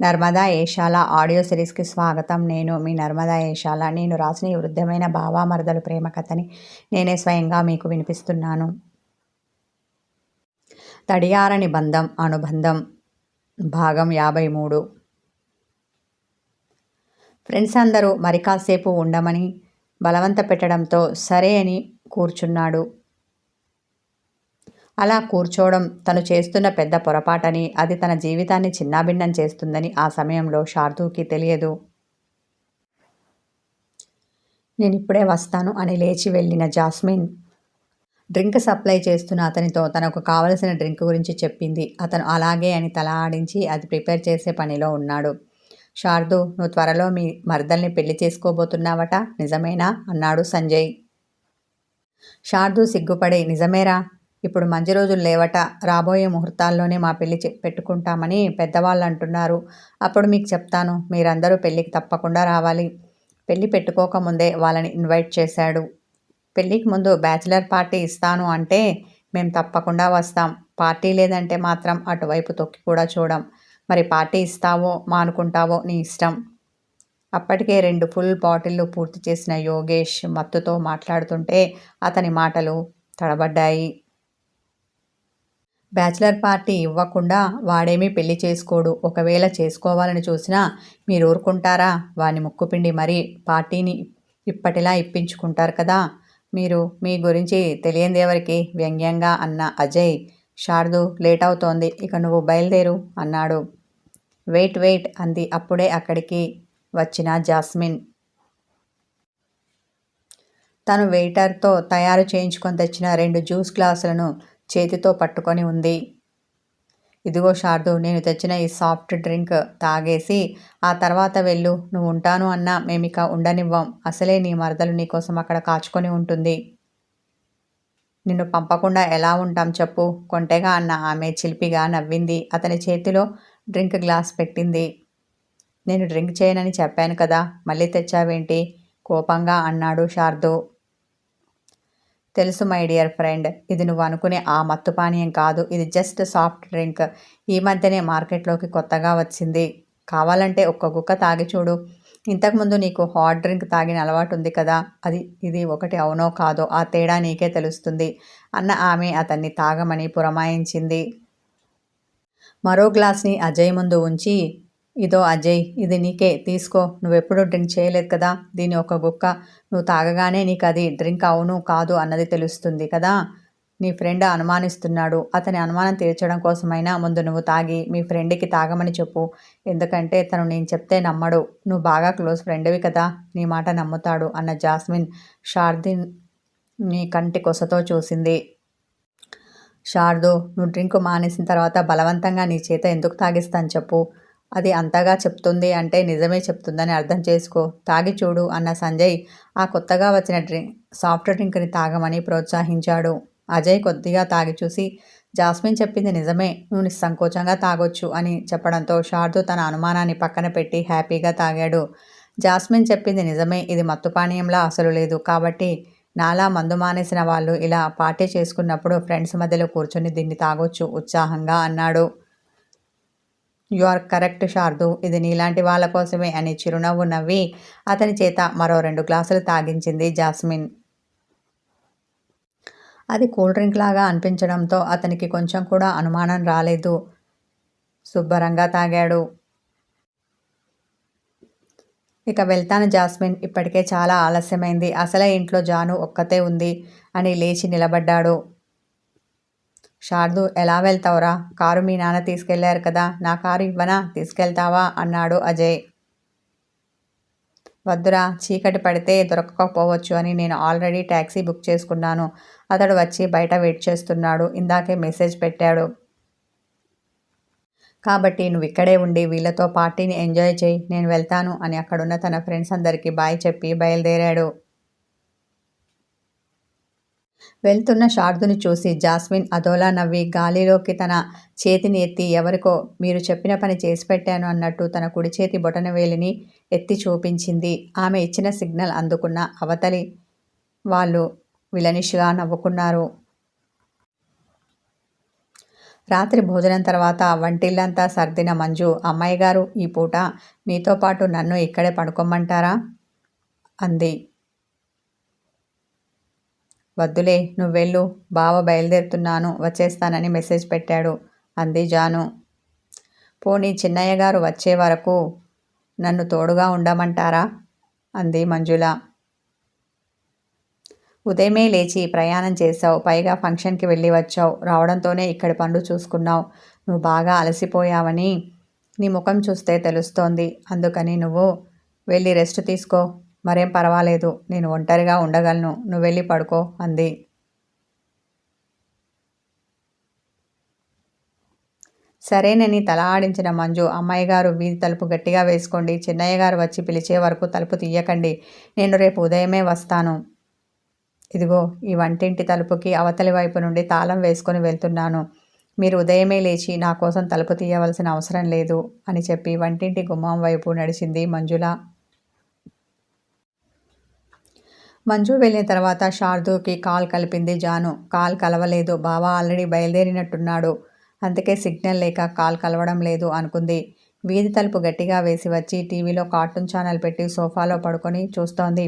Narmada Eshala audio సిరీస్కి స్వాగతం. నేను మీ నర్మదా ఏషాల. నేను రాసిన ఈ వృద్ధమైన భావామరదలు ప్రేమ కథని నేనే స్వయంగా మీకు వినిపిస్తున్నాను. తడియారని బంధం అనుబంధం భాగం యాభై మూడు. ఫ్రెండ్స్ అందరూ మరి కాసేపు ఉండమని బలవంత పెట్టడంతో సరే అని కూర్చున్నాడు. అలా కూర్చోవడం తను చేస్తున్న పెద్ద పొరపాటని అది తన జీవితాన్ని చిన్నాభిన్నం చేస్తుందని ఆ సమయంలో శార్దూకి తెలియదు. నేను ఇప్పుడే వస్తాను అని లేచి వెళ్ళిన జాస్మిన్ డ్రింక్ సప్లై చేస్తున్న అతనితో తనకు కావలసిన డ్రింక్ గురించి చెప్పింది. అతను అలాగే అని తల ఆడించి అది ప్రిపేర్ చేసే పనిలో ఉన్నాడు. శారదు నువ్వు త్వరలో మీ మరదల్ని పెళ్ళి చేసుకోబోతున్నావట నిజమేనా? అన్నాడు సంజయ్. శారదు సిగ్గుపడి నిజమేరా ఇప్పుడు మంచి రోజులు లేవట రాబోయే ముహూర్తాల్లోనే మా పెళ్ళి పెట్టుకుంటామని పెద్దవాళ్ళు అంటున్నారు అప్పుడు మీకు చెప్తాను మీరందరూ పెళ్ళికి తప్పకుండా రావాలి. పెళ్ళి పెట్టుకోకముందే వాళ్ళని ఇన్వైట్ చేశాడు. పెళ్ళికి ముందు బ్యాచిలర్ పార్టీ ఇస్తాను అంటే మేము తప్పకుండా వస్తాం. పార్టీ లేదంటే మాత్రం అటువైపు తొక్కి కూడా చూడం. మరి పార్టీ ఇస్తావో మానుకుంటావో నీ ఇష్టం. అప్పటికే రెండు ఫుల్ బాటిల్లు పూర్తి చేసిన యోగేష్ మత్తుతో మాట్లాడుతుంటే అతని మాటలు తడబడ్డాయి. బ్యాచిలర్ పార్టీ ఇవ్వకుండా వాడేమీ పెళ్ళి చేసుకోడు. ఒకవేళ చేసుకోవాలని చూసినా మీరు ఊరుకుంటారా వాని ముక్కుపిండి మరీ పార్టీని ఇప్పటిలా ఇప్పించుకుంటారు కదా. మీరు మీ గురించి తెలియందేవరికి వ్యంగ్యంగా అన్న అజయ్. శారదు లేట్ అవుతోంది ఇక నువ్వు బయలుదేరు అన్నాడు. వెయిట్ వెయిట్ అంది. అప్పుడే అక్కడికి వచ్చిన జాస్మిన్. తను వెయిటర్తో తయారు చేయించుకొని తెచ్చిన రెండు జ్యూస్ గ్లాసులను చేతితో పట్టుకొని ఉంది. ఇదిగో శారదు నేను తెచ్చిన ఈ సాఫ్ట్ డ్రింక్ తాగేసి ఆ తర్వాత వెళ్ళు నువ్వు ఉంటాను అన్నా మేమిక ఉండనివ్వం. అసలే నీ మరదలు నీకోసం అక్కడ కాచుకొని ఉంటుంది. నిన్ను పంపకుండా ఎలా ఉంటాం చెప్పు కొంటెగా అన్న ఆమె చిలిపిగా నవ్వింది. అతని చేతిలో డ్రింక్ గ్లాస్ పెట్టింది. నేను డ్రింక్ చేయనని చెప్పాను కదా మళ్ళీ తెచ్చావేంటి? కోపంగా అన్నాడు శార్దు. తెలుసు మై డియర్ ఫ్రెండ్ ఇది నువ్వు అనుకునే ఆ మత్తు పానీయం కాదు. ఇది జస్ట్ సాఫ్ట్ డ్రింక్ ఈ మధ్యనే మార్కెట్లోకి కొత్తగా వచ్చింది. కావాలంటే ఒక్క గుక్క తాగి చూడు. ఇంతకుముందు నీకు హాట్ డ్రింక్ తాగిన అలవాటు ఉంది కదా. అది ఇది ఒకటి అవునో కాదో ఆ తేడా నీకే తెలుస్తుంది అన్న ఆమె అతన్ని తాగమని పురమాయించింది. మరో గ్లాస్ని అజయ్ ముందు ఉంచి ఇదో అజయ్ ఇది నీకే తీసుకో. నువ్వెప్పుడూ డ్రింక్ చేయలేదు కదా? దీని ఒక గుక్క నువ్వు తాగగానే నీకు అది డ్రింక్ అవును కాదు అన్నది తెలుస్తుంది కదా? నీ ఫ్రెండ్ అనుమానిస్తున్నాడు. అతని అనుమానం తీర్చడం కోసమైనా ముందు నువ్వు తాగి మీ ఫ్రెండ్కి తాగమని చెప్పు. ఎందుకంటే తను నేను చెప్తే నమ్మడు. నువ్వు బాగా క్లోజ్ ఫ్రెండ్వి కదా? నీ మాట నమ్ముతాడు అన్న జాస్మిన్ షార్దిన్ నీ కంటి కొసతో చూసింది. షార్దు నువ్వు డ్రింక్ మానేసిన తర్వాత బలవంతంగా నీ చేత ఎందుకు తాగిస్తాను చెప్పు. అది అంతగా చెప్తుంది అంటే నిజమే చెప్తుందని అర్థం చేసుకో. తాగి చూడు అన్న సంజయ్ ఆ కొత్తగా వచ్చిన డ్రింక్ సాఫ్ట్ డ్రింక్ని తాగమని ప్రోత్సహించాడు. అజయ్ కొద్దిగా తాగి చూసి జాస్మిన్ చెప్పింది నిజమే నువ్వు నిస్సంకోచంగా తాగొచ్చు అని చెప్పడంతో షార్దు తన అనుమానాన్ని పక్కన పెట్టి హ్యాపీగా తాగాడు. జాస్మిన్ చెప్పింది నిజమే ఇది మత్తుపానీయంలా అసలు లేదు కాబట్టి నాలా మందు మానేసిన వాళ్ళు ఇలా పార్టీ చేసుకున్నప్పుడు ఫ్రెండ్స్ మధ్యలో కూర్చొని దీన్ని తాగొచ్చు ఉత్సాహంగా అన్నాడు. యు ఆర్ కరెక్ట్ శార్దు ఇది నీలాంటి వాళ్ళ కోసమే అని చిరునవ్వు నవ్వి అతని చేత మరో రెండు గ్లాసులు తాగించింది జాస్మిన్. అది కూల్ డ్రింక్ లాగా అనిపించడంతో అతనికి కొంచెం కూడా అనుమానం రాలేదు. శుభ్రంగా తాగాడు. ఇక వెళ్తాను జాస్మిన్. ఇప్పటికే చాలా ఆలస్యమైంది. అసలే ఇంట్లో జాను ఒక్కతే ఉంది అని లేచి నిలబడ్డాడు. శారదు ఎలా వెళ్తావురా? కారు మీ నాన్న తీసుకెళ్ళారు కదా. నా కారు ఇవ్వనా? తీసుకెళ్తావా? అన్నాడు అజయ్. వద్దురా చీకటి పడితే దొరకకపోవచ్చు అని నేను ఆల్రెడీ ట్యాక్సీ బుక్ చేసుకున్నాను. అతడు వచ్చి బయట వెయిట్ చేస్తున్నాడు. ఇందాకే మెసేజ్ పెట్టాడు. కాబట్టి నువ్వు ఇక్కడే ఉండి వీళ్ళతో పార్టీని ఎంజాయ్ చేయి. నేను వెళ్తాను అని అక్కడున్న తన ఫ్రెండ్స్ అందరికీ బాయ్ చెప్పి బయలుదేరాడు. వెళ్తున్న శార్దుని చూసి జాస్మిన్ అదోలా నవ్వి గాలిలోకి తన చేతిని ఎత్తి ఎవరికో మీరు చెప్పిన పని చేసి పెట్టాను అన్నట్టు తన కుడి చేతి బొటన వేలిని ఎత్తి చూపించింది. ఆమె ఇచ్చిన సిగ్నల్ అందుకున్న అవతలి వాళ్ళు విలనిష్గా నవ్వుకున్నారు. రాత్రి భోజనం తర్వాత వంటిల్లంతా సర్దిన మంజు అమ్మాయి గారు ఈ పూట మీతో పాటు నన్ను ఇక్కడే పడుకోమంటారా? అంది. వద్దులే నువ్వెళ్ళు. బావ బయలుదేరుతున్నాను. వచ్చేస్తానని మెసేజ్ పెట్టాడు. అంది జాను. పోనీ చిన్నయ్య గారు వచ్చే వరకు నన్ను తోడుగా ఉండమంటారా? అంది మంజుల. ఉదయమే లేచి ప్రయాణం చేశావు. పైగా ఫంక్షన్కి వెళ్ళి వచ్చావు. రావడంతోనే ఇక్కడి పనులు చూసుకున్నావు. నువ్వు బాగా అలసిపోయావని నీ ముఖం చూస్తే తెలుస్తోంది. అందుకని నువ్వు వెళ్ళి రెస్ట్ తీసుకో. మరేం పర్వాలేదు నేను ఒంటరిగా ఉండగలను నువ్వు వెళ్ళి పడుకో అంది. సరేనని తల ఆడించిన మంజు అమ్మాయి గారు వీధి తలుపు గట్టిగా వేసుకోండి చిన్నయ్య గారు వచ్చి పిలిచే వరకు తలుపు తీయకండి నేను రేపు ఉదయమే వస్తాను. ఇదిగో ఈ వంటింటి తలుపుకి అవతలి వైపు నుండి తాళం వేసుకొని వెళ్తున్నాను. మీరు ఉదయమే లేచి నా కోసం తలుపు తీయవలసిన అవసరం లేదు అని చెప్పి వంటింటి గుమ్మం వైపు నడిచింది మంజుల. మంజు వెళ్ళిన తర్వాత శారదుకి కాల్ కలిపింది జాను. కాల్ కలవలేదు. బావా ఆల్రెడీ బయలుదేరినట్టున్నాడు. అందుకే సిగ్నల్ లేక కాల్ కలవడం లేదు అనుకుంది. వీధి తలుపు గట్టిగా వేసి వచ్చి టీవీలో కార్టూన్ ఛానల్ పెట్టి సోఫాలో పడుకొని చూస్తోంది.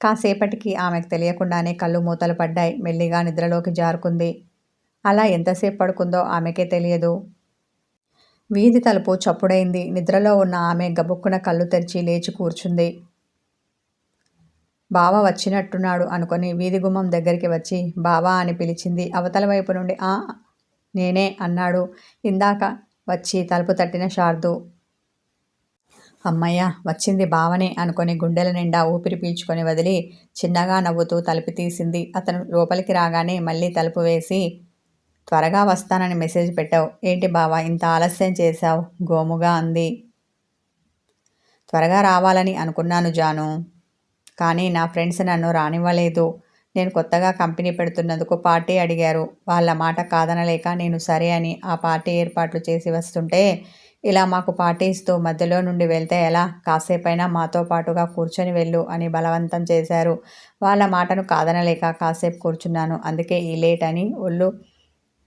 కాసేపటికి ఆమెకు తెలియకుండానే కళ్ళు మూతలు పడ్డాయి. మెల్లిగా నిద్రలోకి జారుకుంది. అలా ఎంతసేపు పడుకుందో ఆమెకే తెలియదు. వీధి తలుపు చప్పుడైంది. నిద్రలో ఉన్న ఆమె గబుక్కున కళ్ళు తెరిచి లేచి కూర్చుంది. బావ వచ్చినట్టున్నాడు అనుకొని వీధి గుమ్మం దగ్గరికి వచ్చి బావా అని పిలిచింది. అవతల వైపు నుండి ఆ నేనే అన్నాడు. ఇందాక వచ్చి తలుపు తట్టిన శార్దు. అమ్మయ్య వచ్చింది బావనే అనుకొని గుండెల నిండా ఊపిరి పీల్చుకొని వదిలి చిన్నగా నవ్వుతూ తలుపు తీసింది. అతను లోపలికి రాగానే మళ్ళీ తలుపు వేసి త్వరగా వస్తానని మెసేజ్ పెట్టావు. ఏంటి బావా ఇంత ఆలస్యం చేశావు? గోముగా అంది. త్వరగా రావాలని అనుకున్నాను జాను. కానీ నా ఫ్రెండ్స్ నన్ను రానివ్వలేదు. నేను కొత్తగా కంపెనీ పెడుతున్నందుకు పార్టీ అడిగారు. వాళ్ళ మాట కాదనలేక నేను సరే అని ఆ పార్టీ ఏర్పాట్లు చేసి వస్తుంటే ఇలా మాకు పార్టీ ఇస్తూ మధ్యలో నుండి వెళ్తే ఎలా? కాసేపైనా మాతో పాటుగా కూర్చొని వెళ్ళు అని బలవంతం చేశారు. వాళ్ళ మాటను కాదనలేక కాసేపు కూర్చున్నాను. అందుకే ఈ లేట్ అని ఒళ్ళు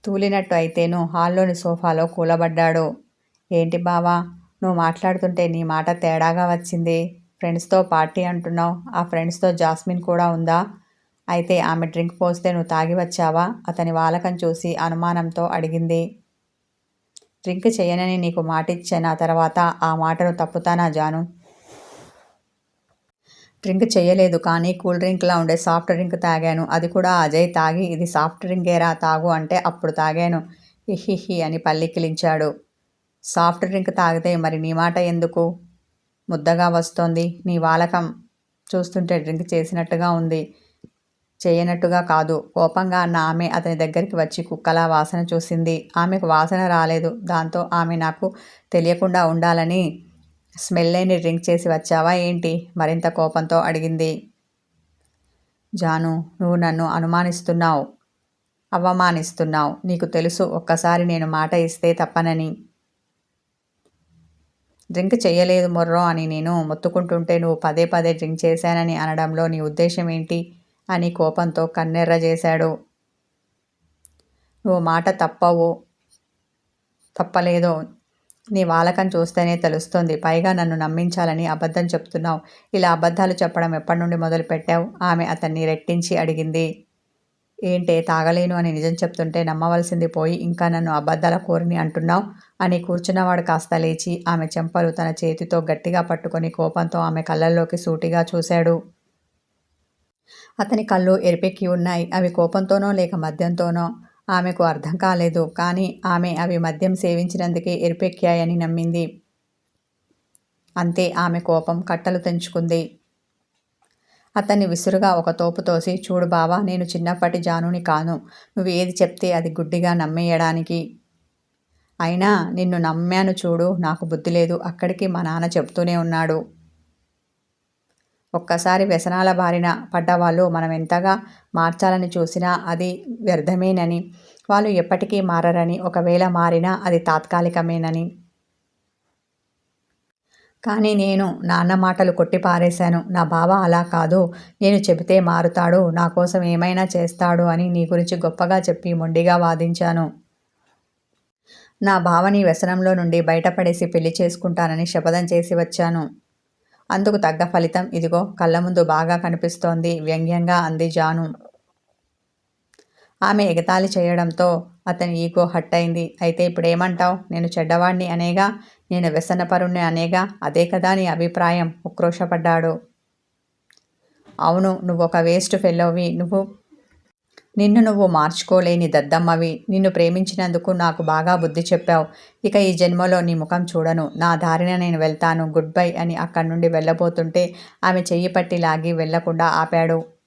తూలినట్టు అయితేను హాల్లోని సోఫాలో కూలబడ్డాడు. ఏంటి బావా? నువ్వు మాట్లాడుతుంటే నీ మాట తేడాగా వచ్చింది. ఫ్రెండ్స్తో పార్టీ అంటున్నావు. ఆ ఫ్రెండ్స్తో జాస్మిన్ కూడా ఉందా? అయితే ఆమె డ్రింక్ పోస్తే నువ్వు తాగి వచ్చావా? అతని వాలకం చూసి అనుమానంతో అడిగింది. డ్రింక్ చేయనని నీకు మాటిచ్చిన తర్వాత? ఆ మాటను తప్పుతానా జాను? డ్రింక్ చేయలేదు కానీ కూల్ డ్రింక్లా ఉండే సాఫ్ట్ డ్రింక్ తాగాను. అది కూడా అజయ్ తాగి ఇది సాఫ్ట్ డ్రింకేరా తాగు అంటే అప్పుడు తాగాను. హిహిహి అని పల్లికిలించాడు సాఫ్ట్ డ్రింక్ తాగితే మరి నీ మాట ఎందుకు? ముద్దగా వస్తోంది. నీ వాలకం చూస్తుంటే డ్రింక్ చేసినట్టుగా ఉంది. చేయనట్టుగా కాదు. కోపంగా అన్న ఆమె అతని దగ్గరికి వచ్చి కుక్కలా వాసన చూసింది. ఆమెకు వాసన రాలేదు. దాంతో ఆమె నాకు తెలియకుండా ఉండాలని స్మెల్ లేని డ్రింక్ చేసి వచ్చావా ఏంటి? మరింత కోపంతో అడిగింది. జాను నువ్వు నన్ను అనుమానిస్తున్నావు అవమానిస్తున్నావు. నీకు తెలుసు ఒక్కసారి నేను మాట ఇస్తే తప్పనని. డ్రింక్ చేయలేదు మొర్రో అని నేను మొత్తుకుంటుంటే నువ్వు పదే పదే డ్రింక్ చేశానని అనడంలో నీ ఉద్దేశం ఏంటి? అని కోపంతో కన్నెర్ర చేశాడు. నువ్వు మాట తప్పవు తప్పలేదో. నీ వాలకం చూస్తేనే తెలుస్తుంది. పైగా నన్ను నమ్మించాలని అబద్ధం చెప్తున్నావు. ఇలా అబద్ధాలు చెప్పడం ఎప్పటి నుండి మొదలుపెట్టావు? ఆమె అతన్ని రెట్టించి అడిగింది. ఏంటే తాగలేను అని నిజం చెప్తుంటే నమ్మవలసింది పోయి ఇంకా నన్ను అబద్ధాల కోరిని అంటున్నావు అని కూర్చున్నవాడు కాస్త లేచి ఆమె చెంపలు తన చేతితో గట్టిగా పట్టుకొని కోపంతో ఆమె కళ్ళల్లోకి సూటిగా చూశాడు. అతని కళ్ళు ఎరిపెక్కి ఉన్నాయి. అవి కోపంతోనో లేక మద్యంతోనో ఆమెకు అర్థం కాలేదు. కానీ ఆమె అవి మద్యం సేవించినందుకే ఎరిపెక్కాయని నమ్మింది. అంతే ఆమె కోపం కట్టలు తెంచుకుంది. అతన్ని విసురుగా ఒక తోపు తోసి చూడు బావా నేను చిన్నప్పటి జానుని కాను. నువ్వు ఏది చెప్తే అది గుడ్డిగా నమ్మేయడానికి. అయినా నిన్ను నమ్మాను చూడు నాకు బుద్ధి లేదు. అక్కడికి మా నాన్న చెప్తూనే ఉన్నాడు. ఒక్కసారి వ్యసనాల బారిన పడ్డవాళ్ళు మనం ఎంతగా మార్చాలని చూసినా అది వ్యర్థమేనని. వాళ్ళు ఎప్పటికీ మారరని. ఒకవేళ మారినా అది తాత్కాలికమేనని. కానీ నేను నాన్న మాటలు కొట్టి పారేశాను. నా బావ అలా కాదు. నేను చెబితే మారుతాడు. నా కోసం ఏమైనా చేస్తాడు అని నీ గురించి గొప్పగా చెప్పి మొండిగా వాదించాను. నా బావని వ్యసనంలో నుండి బయటపడేసి పెళ్ళి చేసుకుంటానని శపథం చేసి వచ్చాను. అందుకు తగ్గ ఫలితం ఇదిగో కళ్ళ ముందు బాగా కనిపిస్తోంది. వ్యంగ్యంగా అంది జాను. ఆమె ఎగతాళి చేయడంతో అతని ఈగో హట్ అయింది. అయితే ఇప్పుడు ఏమంటావు నేను చెడ్డవాణ్ణి అనేగా? నేను వ్యసనపరుణ్ణి అనేగా? అదే కదా నీ అభిప్రాయం? ఉక్రోషపడ్డాడు. అవును నువ్వు ఒక వేస్ట్ ఫెలోవి. నువ్వు నిన్ను నువ్వు మార్చుకోలేని దద్దమ్మవి. నిన్ను ప్రేమించినందుకు నాకు బాగా బుద్ధి చెప్పావు. ఇక ఈ జన్మలో నీ ముఖం చూడను. నా దారిన నేను వెళ్తాను. గుడ్ బై అని అక్కడి నుండి వెళ్ళబోతుంటే ఆమె చెయ్యి పట్టి లాగి వెళ్ళకుండా ఆపాడు.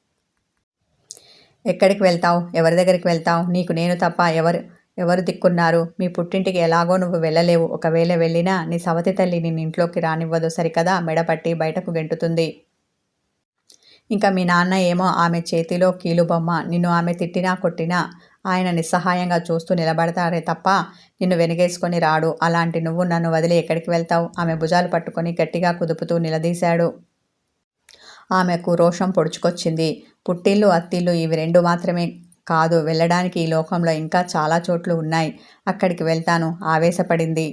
ఎక్కడికి వెళ్తావు? ఎవరి దగ్గరికి వెళ్తావు? నీకు నేను తప్ప ఎవరు ఎవరు దిక్కున్నారు? మీ పుట్టింటికి ఎలాగో నువ్వు వెళ్ళలేవు. ఒకవేళ వెళ్ళినా నీ సవతి తల్లి నిన్ను ఇంట్లోకి రానివ్వదు. సరికదా? మెడపట్టి బయటకు గెంటుతుంది. ఇంకా మీ నాన్న ఏమో ఆమె చేతిలో కీలుబొమ్మ. నిన్ను ఆమె తిట్టినా కొట్టినా ఆయన నిస్సహాయంగా చూస్తూ నిలబడతారే తప్ప నిన్ను వెనుగేసుకొని రాడు. అలాంటి నువ్వు నన్ను వదిలి ఎక్కడికి వెళ్తావు? ఆమె భుజాలు పట్టుకొని గట్టిగా కుదుపుతూ నిలదీశాడు. ఆమెకు రోషం పొడుచుకొచ్చింది. పుట్టిల్లు అత్తిల్లు ఇవి రెండు మాత్రమే కాదు వెళ్ళడానికి ఈ లోకంలో ఇంకా చాలా చోట్లు ఉన్నాయి. అక్కడికి వెళ్తాను ఆవేశపడింది.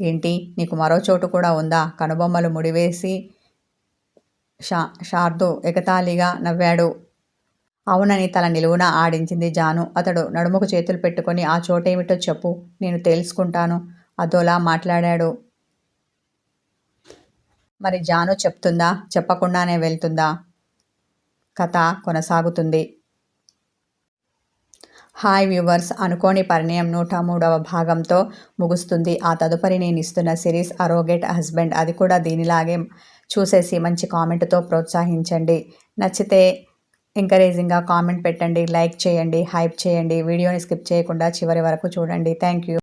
ఏంటి? నీకు మరో చోటు కూడా ఉందా? కనుబొమ్మలు ముడివేసి షా శార్దు ఎగతాళిగా నవ్వాడు. అవునని తల నిలువున ఆడించింది జాను. అతడు నడుముకు చేతులు పెట్టుకొని ఆ చోటేమిటో చెప్పు నేను తెలుసుకుంటాను. అదోలా మాట్లాడాడు. మరి జాను చెప్తుందా? చెప్పకుండానే వెళ్తుందా? కథ కొనసాగుతుంది. హాయ్ వ్యూవర్స్ అనుకోని పరిణయం నూట మూడవ భాగంతో ముగుస్తుంది. ఆ తదుపరి నేను ఇస్తున్న సిరీస్ అరోగేట్ హస్బెండ్. అది కూడా దీనిలాగే చూసేసి మంచి కామెంట్తో ప్రోత్సహించండి. నచ్చితే ఎంకరేజింగ్గా కామెంట్ పెట్టండి లైక్ చేయండి హైప్ చేయండి. వీడియోని స్కిప్ చేయకుండా చివరి వరకు చూడండి. Thank you.